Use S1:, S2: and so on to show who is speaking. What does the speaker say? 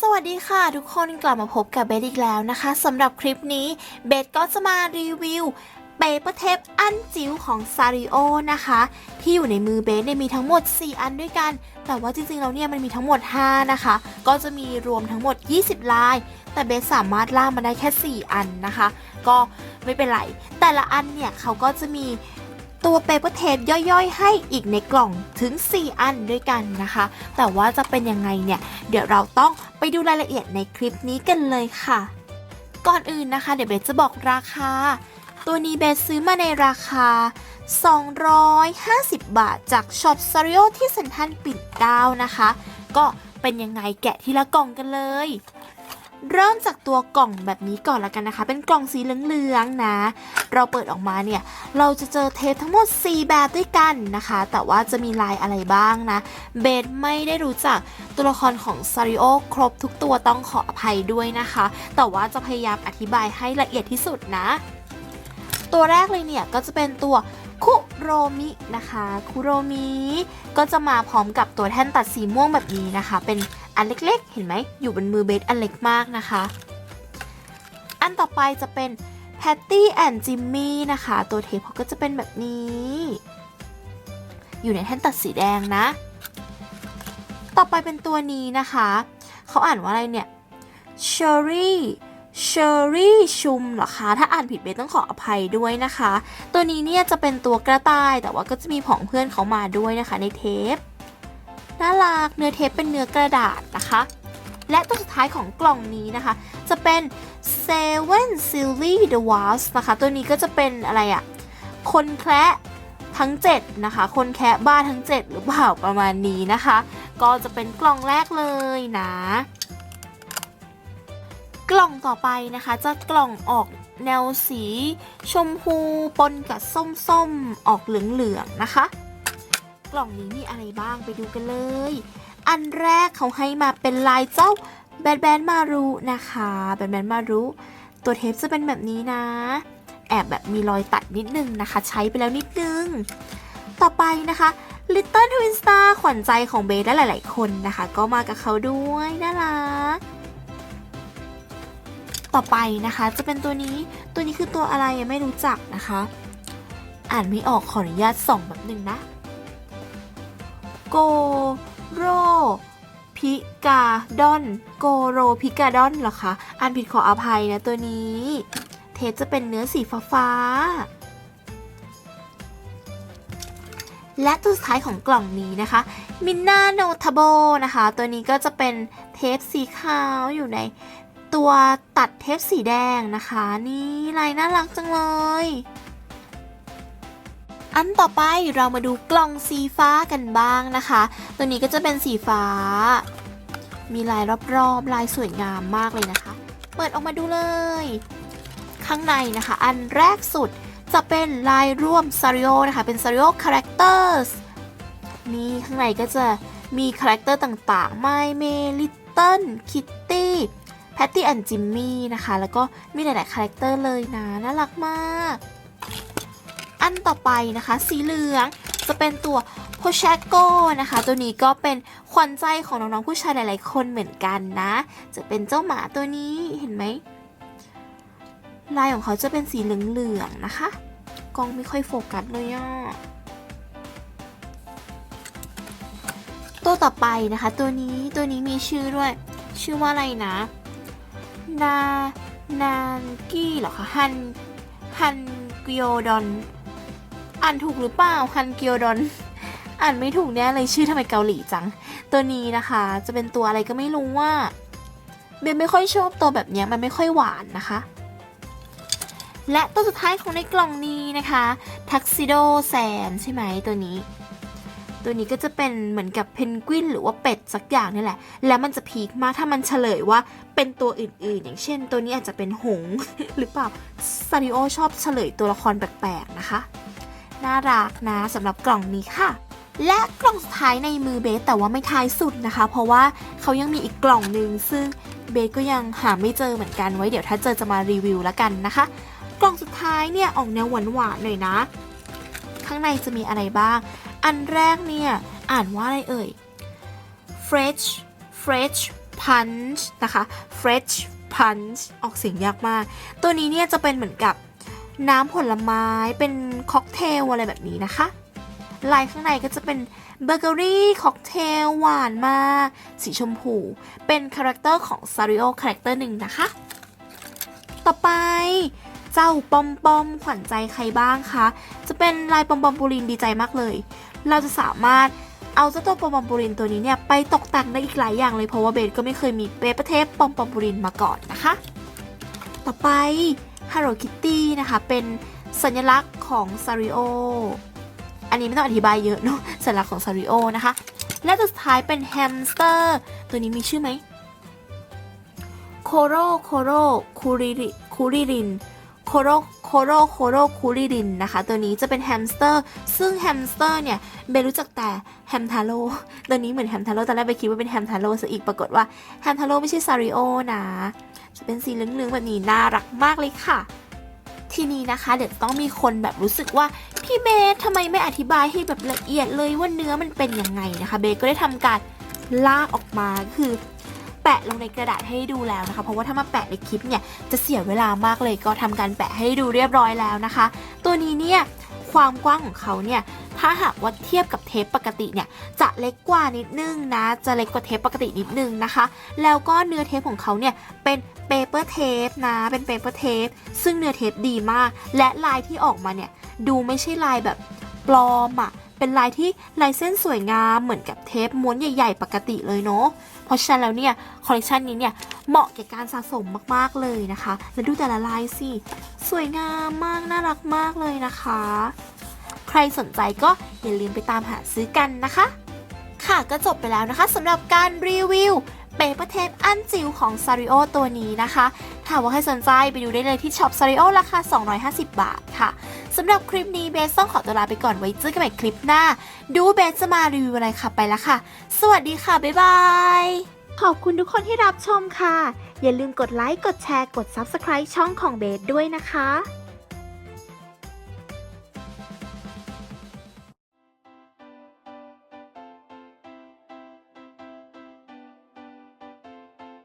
S1: สวัสดีค่ะ ทุกคนกลับมาพบกับเบสอีกแล้วนะคะสำหรับคลิปนี้เบสก็จะมารีวิวเปเปอร์เทปอันจิ๋วของซาริโอนะคะ ที่อยู่ในมือเบสเนี่ยมีทั้งหมด 4 อันด้วยกัน แต่ว่าจริงๆแล้วเนี่ยมันมีทั้งหมด 5 นะคะ ก็จะมีรวมทั้งหมด 20 ลาย แต่เบสสามารถล่ามาได้แค่ 4 อันนะคะ ก็ไม่เป็นไร แต่ละอันเนี่ยเขาก็จะมี ตัวเปเปอร์เทปย่อยๆ ให้อีกในกล่องถึง 4 อันด้วยกันนะคะ แต่ว่าจะเป็นยังไงเนี่ย เดี๋ยวเราต้องไปดูรายละเอียดในคลิปนี้กันเลยค่ะ ก่อนอื่นนะคะ เดี๋ยวเบสจะบอกราคา ตัวนี้เบสซื้อมาในราคา 250 บาทจากช็อปซาริโอที่เซ็นทรัลปิ่นเกล้านะคะ ก็เป็นยังไงแกะทีละกล่องกันเลย เริ่มจากตัวกล่องแบบนี้ก่อนละกันนะคะ เป็นกล่องสีเหลืองๆนะ เราเปิดออกมาเนี่ย เราจะเจอเทปทั้งหมด 4 แบบด้วยกันนะคะ แต่ว่าจะมีลายอะไรบ้างนะ เบสไม่ได้รู้จักตัวละครของซาริโอครบทุกตัวต้องขออภัยด้วยนะคะ แต่ว่าจะพยายามอธิบายให้ละเอียดที่สุดนะ ตัวแรกเลยเนี่ยก็จะเป็นตัวคุโรมินะคะ คุโรมิก็จะมาพร้อมกับตัวแท่นตัดสีม่วงแบบนี้นะคะ เป็น อันเล็กๆ เห็นไหม อยู่บนมือเบสอันเล็กมากนะคะ อันต่อไปจะเป็น Patty and Jimmy นะคะ ตัวเทปเขาก็จะเป็นแบบนี้ อยู่ในแท่นตัดสีแดงนะ ต่อไปเป็นตัวนี้นะคะ เขาอ่านว่าอะไรเนี่ย Cherry Cherry ชุมเหรอคะ ถ้าอ่านผิดเบสต้องขออภัยด้วยนะคะ ตัวนี้เนี่ยจะเป็นตัวกระต่าย แต่ว่าก็จะมีผองเพื่อนเขามาด้วยนะคะในเทป น่ารักเนื้อเทปเป็นเนื้อกระดาษนะคะ และตัวสุดท้ายของกล่องนี้นะคะ จะเป็น Seven Silly the w a s นะคะ ตัวนี้ก็จะเป็นอะไรอะคนแคระทั้ง 7 นะคะ คนแคะบ้านทั้ง 7 หรือเปล่าประมาณนี้นะคะ ก็จะเป็นกล่องแรกเลยนะ กล่องต่อไปนะคะ จะกล่องออกแนวสีชมพูปนกับส้มๆออกเหลืองๆนะคะ กล่องนี้มีอะไรบ้างไปดูกันเลย อันแรกเขาให้มาเป็นลายเจ้าแบนแบนมารุนะคะแบนแบนมารุตัวเทปจะเป็นแบบนี้นะ แอบแบบมีรอยตัดนิดนึงนะคะ ใช้ไปแล้วนิดนึง ต่อไปนะคะ Little Twin Star ขวัญใจของเบสและหลาย ๆ คนนะคะ ก็มากับเขาด้วยน่ารักต่อไปนะคะจะเป็นตัวนี้ตัวนี้คือตัวอะไรยังไม่รู้จักนะคะ อ่านไม่ออกขออนุญาตส่องแบบหนึ่งนะ โกโรพิกาดอน โกโรพิกาดอนเหรอคะอ่านผิดขออภัยนะตัวนี้ เทปจะเป็นเนื้อสีฟ้าฟาและตัวสุดท้ายของกล่องนี้นะคะมินนาโนทาโบนะคะ ตัวนี้ก็จะเป็นเทปสีขาวอยู่ในตัวตัดเทปสีแดงนะคะ นี่ลายน่ารักจังเลย อันต่อไปเรามาดูกล่องสีฟ้ากันบ้างนะคะ ตัวนี้ก็จะเป็นสีฟ้า มีลายรอบๆลายสวยงามมากเลยนะคะ เปิดออกมาดูเลย ข้างในนะคะ อันแรกสุดจะเป็นลายร่วมซาริโอนะคะ เป็นซาริโอคาแรคเตอร์นี่ข้างในก็จะมีคาแรคเตอร์ต่างๆ My May Little Kitty Patty and Jimmy นะคะ แล้วก็มีหลายๆคาแรคเตอร์เลยนะ น่ารักมาก อันต่อไปนะคะ สีเหลืองจะเป็นตัวโพชโกนะคะ ตัวนี้ก็เป็นขวัญใจของน้องๆผู้ชายหลายๆ คนเหมือนกันนะ จะเป็นเจ้าหมาตัวนี้เห็นไหมลายของเขาจะเป็นสีเหลืองๆนะคะ กล้องไม่ค่อยโฟกัสเลยอะตัวต่อไปนะคะ ตัวนี้ตัวนี้มีชื่อด้วย ชื่อว่าอะไรนะ นานานกี้เหรอคะฮันฮันกิโอดอน อ่านถูกหรือเปล่าฮันเกิโอดอนอ่านไม่ถูกแน่เลยชื่อทำไมเกาหลีจัง ตัวนี้นะคะ จะเป็นตัวอะไรก็ไม่รู้ว่าเบนไม่ค่อยชอบตัวแบบนี้มันไม่ค่อยหวานนะคะ และตัวสุดท้ายของในกล่องนี้นะคะทักซิโดแซนใช่ไหมตัวนี้ ตัวนี้ก็จะเป็นเหมือนกับเพนกวินหรือว่าเป็ดสักอย่างนี่แหละ แล้วมันจะพีคมากถ้ามันเฉลยว่าเป็นตัวอื่นๆ อย่างเช่น ตัวนี้อาจจะเป็นหงหรือเปล่าซาริโอชอบเฉลยตัวละครแปลกๆนะคะ น่ารักนะสำหรับกล่องนี้ค่ะ และกล่องสุดท้ายในมือเบสแต่ว่าไม่ท้ายสุดนะคะ เพราะว่าเขายังมีอีกกล่องหนึ่งซึ่งเบสก็ยังหาไม่เจอเหมือนกันไว้เดี๋ยวถ้าเจอจะมารีวิวแล้วกันนะคะ กล่องสุดท้ายเนี่ยออกแนวหวานๆหน่อยนะ ข้างในจะมีอะไรบ้าง อันแรกเนี่ยอ่านว่าอะไรเอ่ย fresh fresh punch นะคะ fresh punch ออกเสียงยากมาก ตัวนี้เนี่ยจะเป็นเหมือนกับ น้ำผลไม้เป็นค็อกเทลอะไรแบบนี้นะคะลายข้างในก็จะเป็นเบเกอรี่ค็อกเทลหวานมากสีชมพู เป็นคาแรคเตอร์ของซาริโอคาแรคเตอร์หนึ่งนะคะ ต่อไปเจ้าปอมปอมขวัญใจใครบ้างคะ จะเป็นลายปอมปอมปูรินดีใจมากเลย เราจะสามารถเอาเจ้าตัวปอมปอมปูรินตัวนี้เนี่ยไปตกแต่งได้อีกหลายอย่างเลยเพราะว่าเบสก็ไม่เคยมีเปเปอร์เทปปอมปอมปูรินมาก่อนนะคะ ต่อไป Hello Kitty นะคะ เป็นสัญลักษณ์ของซาริโอ อันนี้ไม่ต้องอธิบายเยอะเนาะ สัญลักษณ์ของซาริโอนะคะ และตัวสุดท้ายเป็นแฮมสเตอร์ ตัวนี้มีชื่อไหมโคโรโคโรคูริริคูริรินโคโรโคโรโคโรคูริรินนะคะ ตัวนี้จะเป็นแฮมสเตอร์ ซึ่งแฮมสเตอร์เนี่ยเบรู้จักแต่แฮมทาโร่ตัวนี้เหมือนแฮมทาโร่ตอนแรกไปคิดว่าเป็นแฮมทาโร่ซะอีกปรากฏว่าแฮมทาโร่ไม่ใช่ซาริโอนะ จะเป็นสีเหลืองๆแบบนี้น่ารักมากเลยค่ะ ทีนี้นะคะเดี๋ยวต้องมีคนแบบรู้สึกว่าพี่เบสทำไมไม่อธิบายให้แบบละเอียดเลยว่าเนื้อมันเป็นยังไงนะคะ เบสก็ได้ทำการลากออกมาคือแปะลงในกระดาษให้ดูแล้วนะคะ เพราะว่าถ้ามาแปะในคลิปเนี่ยจะเสียเวลามากเลยก็ทำการแปะให้ดูเรียบร้อยแล้วนะคะ ตัวนี้เนี่ย ความกว้างของเขาเนี่ยถ้าหากว่าเทียบกับเทปปกติเนี่ยจะเล็กกว่านิดนึงนะ จะเล็กกว่าเทปปกตินิดนึงนะคะ แล้วก็เนื้อเทปของเขาเนี่ยเป็นเปเปอร์เทปนะ เป็นเปเปอร์เทปซึ่งเนื้อเทปดีมาก และลายที่ออกมาเนี่ยดูไม่ใช่ลายแบบปลอมอะ่ะเป็นลายที่ลายเส้นสวยงามเหมือนกับเทปม้วนใหญ่ๆ ปกติเลยเนาะ เพราะฉะนั้นแล้วเนี่ยคอลเลคชันนี้เนี่ยเหมาะแก่การสะสมมากๆเลยนะคะ แล้วดูแต่ละลายสิ สวยงามมากน่ารักมากเลยนะคะ รสนใจก็อย่าลืมไปตามหาซื้อกันนะคะ ค่ะก็จบไปแล้วนะคะสำหรับการรีวิวเปเปอร์เทปอันจิ๋วของ s a r i o ตัวนี้นะคะ ถ้าว่าใครสนใจไปดูได้เลยที่ช็อป s a r i o ราคา 250 บาทค่ะสำหรับคลิปนี้เบสต้องขอตัวลาไปก่อนไว้เจอกันใหม่คลิปหน้า ดูเบสจะมารีวิวอะไรค่ะไปแล้วค่ะ สวัสดีค่ะ บ๊ายบาย ขอบคุณทุกคนที่รับชมค่ะ อย่าลืมกดไลค์ กดแชร์ กด Subscribe ช่องของเบสด้วยนะคะ